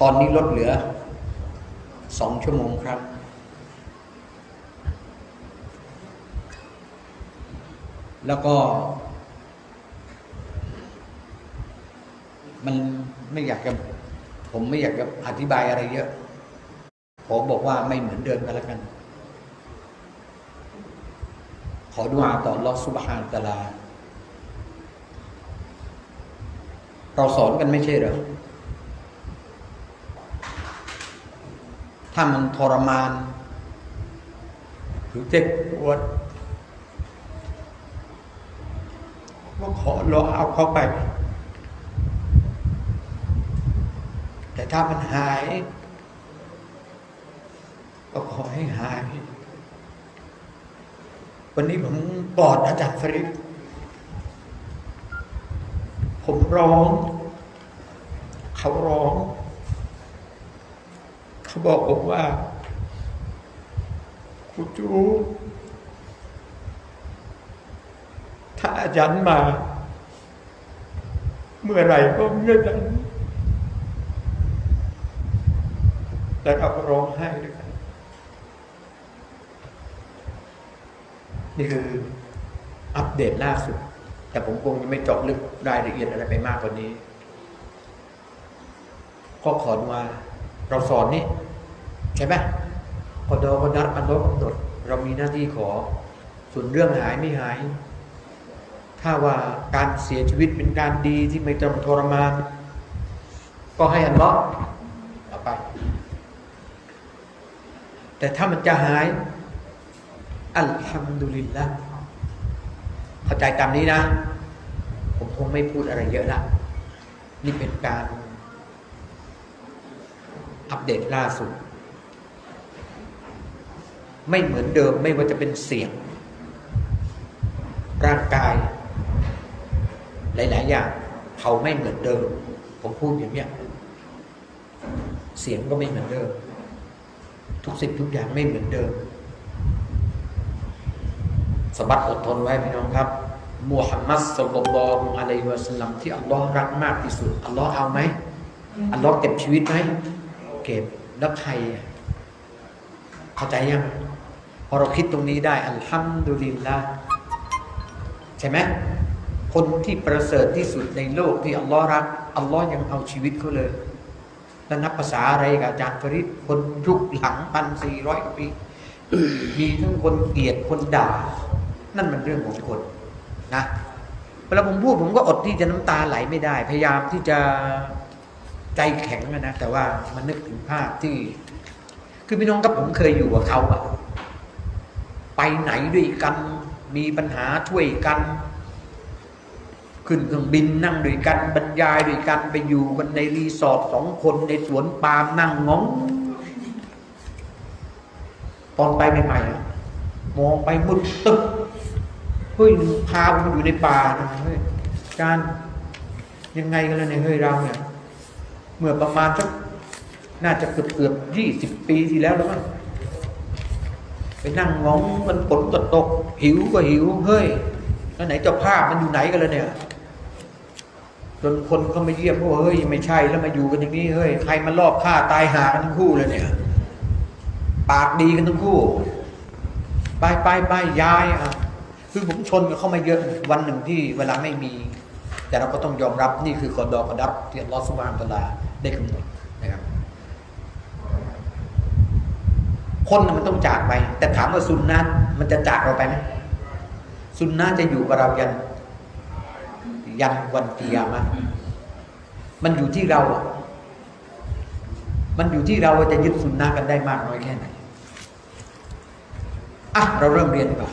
ตอนนี้ลดเหลือสองชั่วโมงครับ แล้วก็ มันไม่อยากจะผมไม่อยากจะอธิบายอะไรเยอะ ผมบอกว่าไม่เหมือนเดิมกันแล้วกัน ขอดุอาต่อลอฮฺซุบฮานตาลา เราสอนกันไม่ใช่เหรอ ถ้ามันทรมานหรือเจ็บปวดก็ขอรอเอาเขาไป แต่ถ้ามันหาย ก็ขอให้หาย วันนี้ผมกอดอาจารย์ฟริดผมร้อง เขาร้อง เขาบอกผมว่าครูจูถ้าอาจารย์มา เมื่อไหร่ก็เมื่อนั้นแล้วเราก็ร้องไห้ด้วยกันนี่คืออัปเดตล่าสุด แต่ผมคงจะไม่เจาะลึกรายละเอียดอะไรไปมากกว่านี้ ก็ขอว่า เราสอนนี่ใช่ไหมกอดอกอดัดอันลดกำหนดเรามีหน้าที่ขอ ส่วนเรื่องหายไม่หาย ถ้าว่าการเสียชีวิตเป็นการดีที่ไม่ต้องทรมาน ก็ให้อันลาะห์เอาไป แต่ถ้ามันจะหาย อัลฮัมดุลิลละเข้าใจตามนี้นะ ผมคงไม่พูดอะไรเยอะละนี่เป็นการ อัปเดตล่าสุด ไม่เหมือนเดิมไม่ว่าจะเป็นเสียง ร่างกาย หลาย ๆ อย่าง เขาไม่เหมือนเดิม ผมพูดอย่างเนี้ยเสียงก็ไม่เหมือนเดิม ทุกสิ่งทุกอย่างไม่เหมือนเดิมสบัดอดทนไว้พี่น้องครับมูฮัมมัดสุลลัลอฮุอะลัยฮิวะสัลลัมที่อัลลอฮ์รักมากที่สุดอัลลอฮ์เอาไหมอัลลอฮ์เก็บชีวิตไหม เก็บแล้วใครเข้าใจยังพอเราคิดตรงนี้ได้อัลฮัมดุลิลละใช่ไหมคนที่ประเสริฐที่สุดในโลกที่อัลลอฮ์รักอัลลอฮ์ยังเอาชีวิตเขาเลยแล้วนับภาษาอะไรกับอาจารย์ฟริดคนยุคหลังพันสี่ร้อยกว่าปีมีทั้งคนเกลียดคนด่า นั่นมันเรื่องของคนนะเวลาผมพูดผมก็อดที่จะน้ำตาไหลไม่ได้ พยายามที่จะ ใจแข็งนะ แต่ว่ามันนึกถึงภาพที่ คือพี่น้องกับผมเคยอยู่กับเขาอะไปไหนด้วยกัน มีปัญหาช่วยกัน ขึ้นเครื่องบินนั่งด้วยกันบรรยายด้วยกันไปอยู่กันในรีสอร์ทสองคนในสวนปาล์มนั่งงงตอนไปใหม่ๆมองไปมืดตึ๊บเฮ้ยพาผมอยู่ในป่านะเฮ้ยอารย์ยังไงกันล่ะเนี่ยเฮ้ยเราเนี่ย เมื่อประมาณสักน่าจะเกือบเกือบยี่สิบปีที่แล้วแล้วมั้งไปนั่งงงมันฝนก็ตก หิวก็หิวเฮ้ยแล้วไหนเจ้าภาพมันอยู่ไหนกันแล้วเนี่ยจนคนเขามาเยี่ยมว่าเฮ้ยไม่ใช่แล้วมาอยู่กันอย่างนี้เฮ้ยใครมาลอบฆ่าตายหากันทั้งคู่เลยเนี่ย ปากดีกันทั้งคู่ไปไปไปย้ายอะคือผมชนกับเข้ามาเยอะวันหนึ่งที่เวลาไม่มี แต่เราก็ต้องยอมรับนี่คือกอดอกระดับที่อัลอสุบานตลา ได้กำหนดนะครับ คนมันต้องจากไป แต่ถามว่าซุนนะมันจะจากเราไปไหมซุนนะจะอยู่กับเรายันยันวันกิยมะห์มันอยู่ที่เราอะมันอยู่ที่เราจะยึดซุนนะกันได้มากน้อยแค่ไหนอะเราเริ่มเรียนกว่า